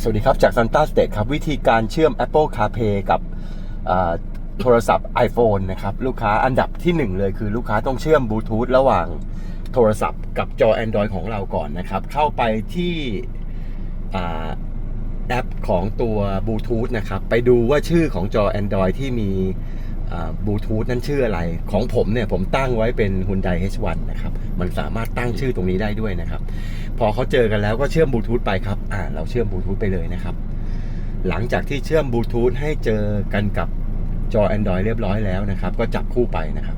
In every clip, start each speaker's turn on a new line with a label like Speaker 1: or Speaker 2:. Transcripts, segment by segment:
Speaker 1: สวัสดีครับ จาก Santa State ครับ วิธีการเชื่อม Apple CarPlay กับโทรศัพท์ iPhone นะครับ ลูกค้าอันดับที่หนึ่งเลยคือลูกค้าต้องเชื่อมบลูทูธระหว่างโทรศัพท์กับจอ Android ของเราก่อนนะครับ เข้าไปที่แอปของตัวบลูทูธนะครับ ไปดูว่าชื่อของจอ Android ที่มีบลูทูธนั้นชื่ออะไร ของผมเนี่ยผมตั้งไว้เป็น Hyundai H1 นะครับ มันสามารถตั้งชื่อตรงนี้ได้ด้วยนะครับ พอเขาเจอกันแล้วก็เชื่อมบลูทูธไปครับ อ่า เราเชื่อมบลูทูธไปเลยนะครับ หลังจากที่เชื่อมบลูทูธให้เจอกันกับจอ Android เรียบร้อยแล้วนะครับ ก็จับคู่ไปนะครับ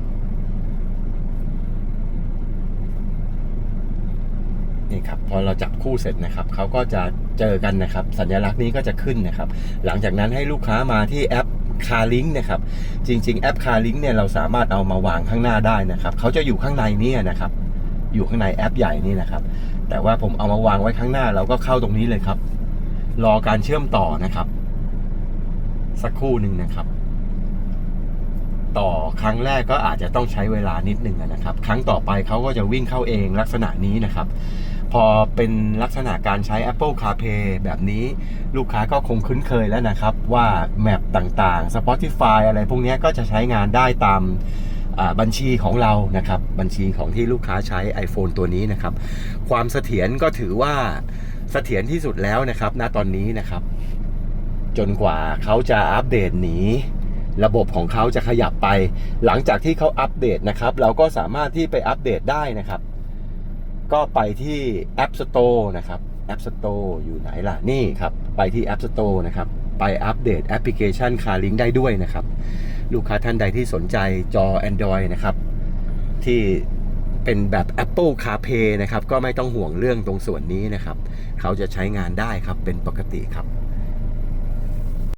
Speaker 1: นี่ครับ พอเราจับคู่เสร็จนะครับ เขาก็จะเจอกันนะครับ สัญลักษณ์นี้ก็จะขึ้นนะครับ หลังจากนั้นให้ลูกค้ามาที่แอป CarLink นะครับ จริง ๆ แอป CarLink เนี่ยเราสามารถเอามาวางข้างหน้าได้นะครับ เขาจะอยู่ข้างในนี่ยนะครับ อยู่ข้างในแอปใหญ่นี่นะครับ แต่ว่าผมเอามาวางไว้ข้างหน้าเราก็เข้าตรงนี้เลยครับ รอการเชื่อมต่อนะครับ สักครู่หนึ่งนะครับ ต่อครั้งแรกก็อาจจะต้องใช้เวลานิดหนึ่งนะครับ ครั้งต่อไปเขาก็จะวิ่งเข้าเองลักษณะนี้นะครับ พอเป็นลักษณะการใช้ Apple CarPlay แบบนี้ลูกค้าก็คงคุ้นเคยแล้วนะครับ ว่าแมปต่างๆ Spotify อะไรพวกนี้ก็จะใช้งานได้ตาม บัญชีของเรานะครับบัญชีของที่ลูกค้าใช้ iPhone ตัวนี้นะครับ ความเสถียรก็ถือว่าเสถียรที่สุดแล้วนะครับณตอนนี้นะครับ จนกว่าเขาจะอัปเดตหนีระบบของเขาจะขยับไป หลังจากที่เขาอัปเดตนะครับ เราก็สามารถที่ไปอัปเดตได้นะครับ ก็ไปที่ App Store นะครับ App Store อยู่ไหนล่ะนี่ครับ ไปที่ App Store นะครับ ไปอัปเดตแอปพลิเคชัน CarLink ได้ด้วยนะครับ ลูกค้าท่านใดที่สนใจจอ Android นะครับ ที่เป็นแบบ Apple CarPlay นะครับ ก็ไม่ต้องห่วงเรื่องตรงส่วนนี้นะครับ เขาจะใช้งานได้ครับเป็นปกติครับ